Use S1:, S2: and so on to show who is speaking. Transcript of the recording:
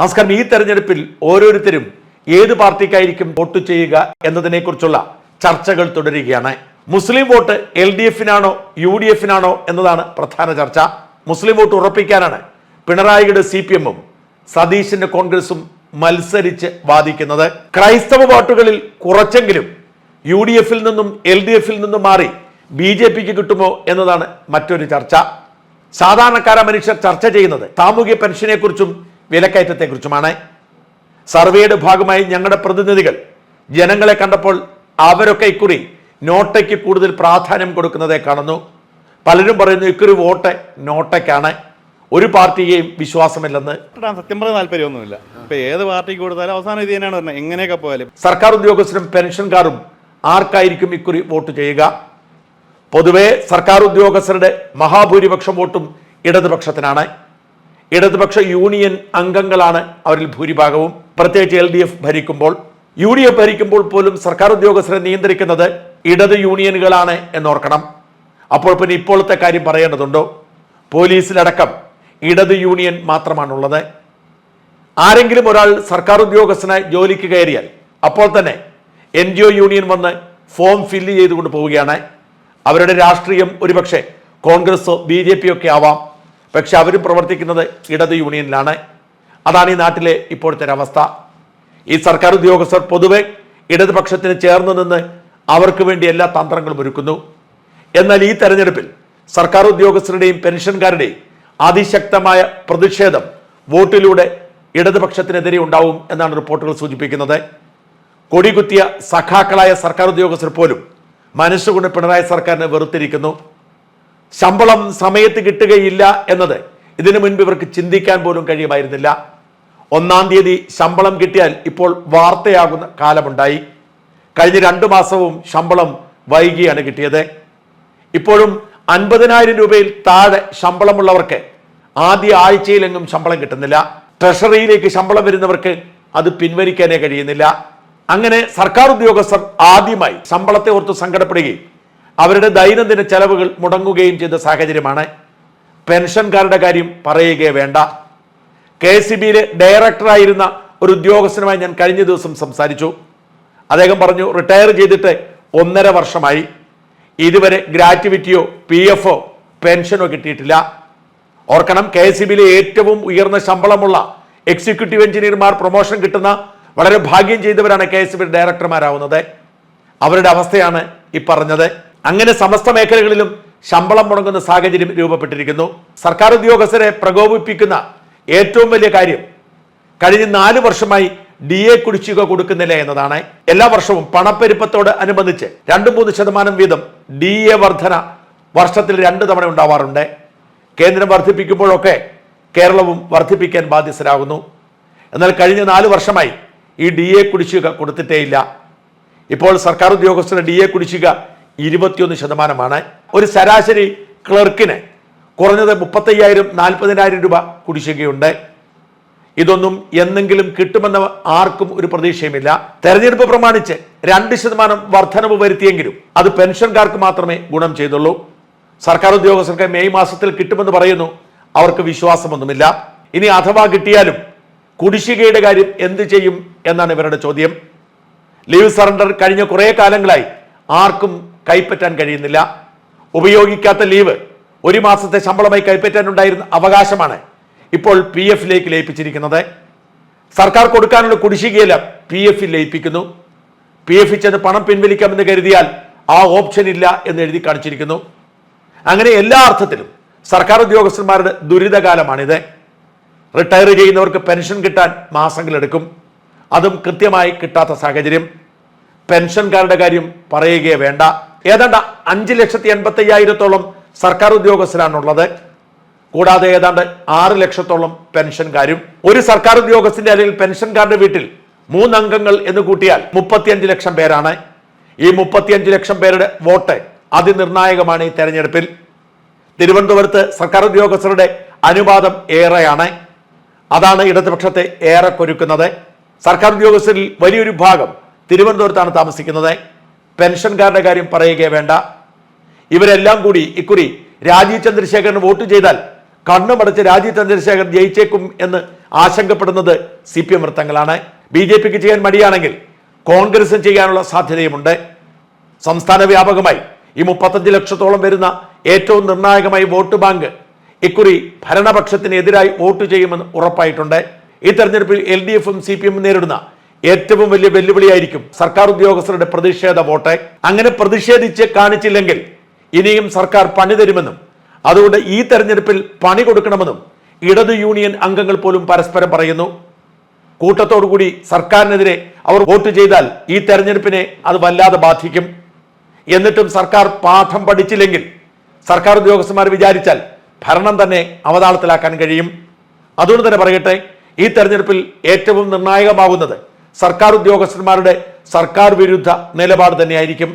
S1: നമസ്കാരം. ഈ തെരഞ്ഞെടുപ്പിൽ ഓരോരുത്തരും ഏത് പാർട്ടിക്കായിരിക്കും വോട്ട് ചെയ്യുക എന്നതിനെക്കുറിച്ചുള്ള ചർച്ചകൾ തുടരുകയാണ്. മുസ്ലിം വോട്ട് എൽ ഡി എഫിനാണോ യു ഡി എഫിനാണോ എന്നതാണ് പ്രധാന ചർച്ച. മുസ്ലിം വോട്ട് ഉറപ്പിക്കാനാണ് പിണറായിയുടെ സി പി എമ്മും സതീശിന്റെ കോൺഗ്രസും മത്സരിച്ച് വാദിക്കുന്നത്. ക്രൈസ്തവ വോട്ടുകളിൽ കുറച്ചെങ്കിലും യു ഡി എഫിൽ നിന്നും എൽ ഡി എഫിൽ നിന്നും മാറി ബി ജെ പിക്ക് കിട്ടുമോ എന്നതാണ് മറ്റൊരു ചർച്ച. സാധാരണക്കാര മനുഷ്യർ ചർച്ച ചെയ്യുന്നത്. സാമൂഹ്യ പെൻഷനെ കുറിച്ചും വിലക്കയറ്റത്തെക്കുറിച്ചുമാണ്. സർവേയുടെ ഭാഗമായി ഞങ്ങളുടെ പ്രതിനിധികൾ ജനങ്ങളെ കണ്ടപ്പോൾ അവരൊക്കെ ഇക്കുറി നോട്ടയ്ക്ക് കൂടുതൽ പ്രാധാന്യം കൊടുക്കുന്നതെ കാണുന്നു. പലരും പറയുന്നു ഇക്കുറി വോട്ട് നോട്ടയ്ക്കാണ്. ഒരു പാർട്ടിയെയും വിശ്വാസമില്ലെന്ന്.
S2: സത്യം പറഞ്ഞ താല്പര്യമൊന്നുമില്ല. ഇപ്പൊ ഏത് പാർട്ടിക്ക് കൊടുത്താലും അവസാനം ഇത് തന്നെയാണ് പറഞ്ഞത്. എങ്ങനെയൊക്കെ പോയാലും.
S1: സർക്കാർ ഉദ്യോഗസ്ഥരും പെൻഷൻകാരും ആർക്കായിരിക്കും ഇക്കുറി വോട്ട് ചെയ്യുക? പൊതുവെ സർക്കാർ ഉദ്യോഗസ്ഥരുടെ മഹാഭൂരിപക്ഷം വോട്ടും ഇടതുപക്ഷത്തിനാണ്. ഇടതുപക്ഷ യൂണിയൻ അംഗങ്ങളാണ് അവരിൽ ഭൂരിഭാഗവും. പ്രത്യേകിച്ച് എൽ ഡി എഫ് ഭരിക്കുമ്പോൾ യു ഡി എഫ് ഭരിക്കുമ്പോൾ പോലും സർക്കാർ ഉദ്യോഗസ്ഥരെ നിയന്ത്രിക്കുന്നത് ഇടത് യൂണിയനുകളാണ് എന്നോർക്കണം. അപ്പോൾ പിന്നെ ഇപ്പോഴത്തെ കാര്യം പറയേണ്ടതുണ്ടോ? പോലീസിലടക്കം ഇടത് യൂണിയൻ മാത്രമാണുള്ളത്. ആരെങ്കിലും ഒരാൾ സർക്കാർ ഉദ്യോഗസ്ഥനായി ജോലിക്ക് കയറിയാൽ അപ്പോൾ തന്നെ എൻ ജി ഒ യൂണിയൻ വന്ന് ഫോം ഫില്ല് ചെയ്തുകൊണ്ട് പോവുകയാണ്. അവരുടെ രാഷ്ട്രീയം ഒരുപക്ഷെ കോൺഗ്രസോ ബി ജെ ഒക്കെ ആവാം. പക്ഷെ അവർ പ്രവർത്തിക്കുന്നത് ഇടത് യൂണിയനിലാണ്. അതാണ് ഈ നാട്ടിലെ ഇപ്പോഴത്തെ അവസ്ഥ. ഈ സർക്കാർ ഉദ്യോഗസ്ഥർ പൊതുവെ ഇടതുപക്ഷത്തിന് ചേർന്ന് നിന്ന് അവർക്ക് വേണ്ടി എല്ലാ തന്ത്രങ്ങളും ഒരുക്കുന്നു. എന്നാൽ ഈ തെരഞ്ഞെടുപ്പിൽ സർക്കാർ ഉദ്യോഗസ്ഥരുടെയും പെൻഷൻകാരുടെയും അതിശക്തമായ പ്രതിഷേധം വോട്ടിലൂടെ ഇടതുപക്ഷത്തിനെതിരെ ഉണ്ടാവും എന്നാണ് റിപ്പോർട്ടുകൾ സൂചിപ്പിക്കുന്നത്. കൊടികുത്തിയ സഖാക്കളായ സർക്കാർ ഉദ്യോഗസ്ഥർ പോലും മനസ്സുകൊണ്ട് പിണറായി സർക്കാരിനെ വെറുത്തിരിക്കുന്നു. ശമ്പളം സമയത്ത് കിട്ടുകയില്ല എന്നത് ഇതിനു മുൻപ് ഇവർക്ക് ചിന്തിക്കാൻ പോലും കഴിയുമായിരുന്നില്ല. ഒന്നാം തീയതി ശമ്പളം കിട്ടിയാൽ ഇപ്പോൾ വാർത്തയാകുന്ന കാലമുണ്ടായി. കഴിഞ്ഞ രണ്ടു മാസവും ശമ്പളം വൈകിയാണ് കിട്ടിയത്. ഇപ്പോഴും അൻപതിനായിരം രൂപയിൽ താഴെ ശമ്പളമുള്ളവർക്ക് ആദ്യ ആഴ്ചയിലെങ്ങും ശമ്പളം കിട്ടുന്നില്ല. ട്രഷറിയിലേക്ക് ശമ്പളം വരുന്നവർക്ക് അത് പിൻവലിക്കാനേ കഴിയുന്നില്ല. അങ്ങനെ സർക്കാർ ഉദ്യോഗസ്ഥർ ആദ്യമായി ശമ്പളത്തെ ഓർത്ത് സങ്കടപ്പെടുകയും അവരുടെ ദൈനംദിന ചെലവുകൾ മുടങ്ങുകയും ചെയ്ത സാഹചര്യമാണ്. പെൻഷൻകാരുടെ കാര്യം പറയുകയേ വേണ്ട. കെ എസ് സി ബിയിലെ ഡയറക്ടറായിരുന്ന ഒരു ഉദ്യോഗസ്ഥനുമായി ഞാൻ കഴിഞ്ഞ ദിവസം സംസാരിച്ചു. അദ്ദേഹം പറഞ്ഞു റിട്ടയർ ചെയ്തിട്ട് ഒന്നര വർഷമായി. ഇതുവരെ ഗ്രാറ്റുവിറ്റിയോ പി എഫോ പെൻഷനോ കിട്ടിയിട്ടില്ല. ഓർക്കണം കെ എസ് ബിയിലെ ഏറ്റവും ഉയർന്ന ശമ്പളമുള്ള എക്സിക്യൂട്ടീവ് എഞ്ചിനീയർമാർ പ്രൊമോഷൻ കിട്ടുന്ന വളരെ ഭാഗ്യം ചെയ്തവരാണ് കെ എസ് ബി ഡയറക്ടർമാരാവുന്നത്. അവരുടെ അവസ്ഥയാണ് ഈ പറഞ്ഞത്. അങ്ങനെ സമസ്ത മേഖലകളിലും ശമ്പളം മുടങ്ങുന്ന സാഹചര്യം രൂപപ്പെട്ടിരിക്കുന്നു. സർക്കാർ ഉദ്യോഗസ്ഥരെ പ്രകോപിപ്പിക്കുന്ന ഏറ്റവും വലിയ കാര്യം കഴിഞ്ഞ നാല് വർഷമായി ഡി എ കുടിശ്ശിക കൊടുക്കുന്നില്ല എന്നതാണ്. എല്ലാ വർഷവും പണപ്പെരുപ്പത്തോട് അനുബന്ധിച്ച് രണ്ട് മൂന്ന് ശതമാനം വീതം ഡി എ വർധന വർഷത്തിൽ രണ്ട് തവണ ഉണ്ടാവാറുണ്ട്. കേന്ദ്രം വർദ്ധിപ്പിക്കുമ്പോഴൊക്കെ കേരളവും വർദ്ധിപ്പിക്കാൻ ബാധ്യസ്ഥരാകുന്നു. എന്നാൽ കഴിഞ്ഞ നാല് വർഷമായി ഈ ഡി എ കുടിശ്ശിക കൊടുത്തിട്ടേയില്ല. ഇപ്പോൾ സർക്കാർ ഉദ്യോഗസ്ഥരുടെ ഡി എ കുടിശ്ശിക ഇരുപത്തിയൊന്ന് ശതമാനമാണ്. ഒരു ശരാശരി ക്ലർക്കിന് കുറഞ്ഞത് മുപ്പത്തയ്യായിരം നാൽപ്പതിനായിരം രൂപ കുടിശ്ശികയുണ്ട്. ഇതൊന്നും എന്നെങ്കിലും കിട്ടുമെന്ന ആർക്കും ഒരു പ്രതീക്ഷയുമില്ല. തെരഞ്ഞെടുപ്പ് പ്രമാണിച്ച് രണ്ട് ശതമാനം വർധനവ് വരുത്തിയെങ്കിലും അത് പെൻഷൻകാർക്ക് മാത്രമേ ഗുണം ചെയ്തുള്ളൂ. സർക്കാർ ഉദ്യോഗസ്ഥർക്ക് മെയ് മാസത്തിൽ കിട്ടുമെന്ന് പറയുന്നു. അവർക്ക് വിശ്വാസമൊന്നുമില്ല. ഇനി അഥവാ കിട്ടിയാലും കുടിശ്ശികയുടെ കാര്യം എന്ത് ചെയ്യും എന്നാണ് ഇവരുടെ ചോദ്യം. ലീവ് സറണ്ടർ കഴിഞ്ഞ കുറേ കാലങ്ങളായി ആർക്കും കൈപ്പറ്റാൻ കഴിയുന്നില്ല. ഉപയോഗിക്കാത്ത ലീവ് ഒരു മാസത്തെ ശമ്പളമായി കൈപ്പറ്റാനുണ്ടായിരുന്ന അവകാശമാണ് ഇപ്പോൾ പി എഫിലേക്ക് ലയിപ്പിച്ചിരിക്കുന്നത്. സർക്കാർ കൊടുക്കാനുള്ള കുടിശ്ശികയില പി എഫിൽ ലയിപ്പിക്കുന്നു. പി എഫിൽ ചെന്ന് പണം പിൻവലിക്കാമെന്ന് കരുതിയാൽ ആ ഓപ്ഷൻ ഇല്ല എന്ന് എഴുതി കാണിച്ചിരിക്കുന്നു. അങ്ങനെ എല്ലാ അർത്ഥത്തിലും സർക്കാർ ഉദ്യോഗസ്ഥന്മാരുടെ ദുരിതകാലമാണിത്. റിട്ടയർ ചെയ്യുന്നവർക്ക് പെൻഷൻ കിട്ടാൻ മാസങ്ങളെടുക്കും അതും കൃത്യമായി കിട്ടാത്ത സാഹചര്യം. പെൻഷൻകാരുടെ കാര്യം പറയുകയേ വേണ്ട. ഏതാണ്ട് അഞ്ച് ലക്ഷത്തി എൺപത്തി അയ്യായിരത്തോളം സർക്കാർ ഉദ്യോഗസ്ഥരാണുള്ളത്. കൂടാതെ ഏതാണ്ട് ആറ് ലക്ഷത്തോളം പെൻഷൻകാരും ഒരു സർക്കാർ ഉദ്യോഗസ്ഥന്റെ അല്ലെങ്കിൽ പെൻഷൻകാരുടെ വീട്ടിൽ മൂന്നംഗങ്ങൾ എന്ന് കൂട്ടിയാൽ മുപ്പത്തിയഞ്ച് ലക്ഷം പേരാണ്. ഈ മുപ്പത്തിയഞ്ച് ലക്ഷം പേരുടെ വോട്ട് അതിനിർണായകമാണ് ഈ തെരഞ്ഞെടുപ്പിൽ. തിരുവനന്തപുരത്ത് സർക്കാർ ഉദ്യോഗസ്ഥരുടെ അനുപാതം ഏറെയാണ്. അതാണ് ഇടതുപക്ഷത്തെ ഏറെ കൊരുക്കുന്നത്. സർക്കാർ ഉദ്യോഗസ്ഥരിൽ വലിയൊരു ഭാഗം തിരുവനന്തപുരത്താണ് താമസിക്കുന്നത്. പെൻഷൻകാരുടെ കാര്യം പറയുകയേ വേണ്ട. ഇവരെല്ലാം കൂടി ഇക്കുറി രാജീവ് ചന്ദ്രശേഖരന് വോട്ട് ചെയ്താൽ കണ്ണുമടച്ച് രാജീവ് ചന്ദ്രശേഖരൻ ജയിച്ചേക്കും എന്ന് ആശങ്കപ്പെടുന്നത് സി പി എം വൃത്തങ്ങളാണ്. ബി ജെ പിക്ക് ചെയ്യാൻ മടിയാണെങ്കിൽ കോൺഗ്രസും ചെയ്യാനുള്ള സാധ്യതയുമുണ്ട്. സംസ്ഥാന വ്യാപകമായി ഈ മുപ്പത്തഞ്ച് ലക്ഷത്തോളം വരുന്ന ഏറ്റവും നിർണായകമായി വോട്ട് ബാങ്ക് ഇക്കുറി ഭരണപക്ഷത്തിനെതിരായി വോട്ട് ചെയ്യുമെന്ന് ഉറപ്പായിട്ടുണ്ട്. ഈ തെരഞ്ഞെടുപ്പിൽ എൽ ഡി എഫും സി പി എമ്മും നേരിടുന്ന ഏറ്റവും വലിയ വെല്ലുവിളിയായിരിക്കും സർക്കാർ ഉദ്യോഗസ്ഥരുടെ പ്രതിഷേധ വോട്ടെ. അങ്ങനെ പ്രതിഷേധിച്ച് കാണിച്ചില്ലെങ്കിൽ ഇനിയും സർക്കാർ പണി തരുമെന്നും അതുകൊണ്ട് ഈ തെരഞ്ഞെടുപ്പിൽ പണി കൊടുക്കണമെന്നും ഇടതു യൂണിയൻ അംഗങ്ങൾ പോലും പരസ്പരം പറയുന്നു. കൂട്ടത്തോടുകൂടി സർക്കാരിനെതിരെ അവർ വോട്ട് ചെയ്താൽ ഈ തെരഞ്ഞെടുപ്പിനെ അത് വല്ലാതെ ബാധിക്കും. എന്നിട്ടും സർക്കാർ പാഠം പഠിച്ചില്ലെങ്കിൽ സർക്കാർ ഉദ്യോഗസ്ഥന്മാർ വിചാരിച്ചാൽ ഭരണം തന്നെ അവതാളത്തിലാക്കാൻ കഴിയും. അതുകൊണ്ട് തന്നെ പറയട്ടെ ഈ തെരഞ്ഞെടുപ്പിൽ ഏറ്റവും നിർണായകമാവുന്നത് സർക്കാർ ഉദ്യോഗസ്ഥന്മാരുടെ സർക്കാർ വിരുദ്ധ നിലപാട് തന്നെയായിരിക്കും.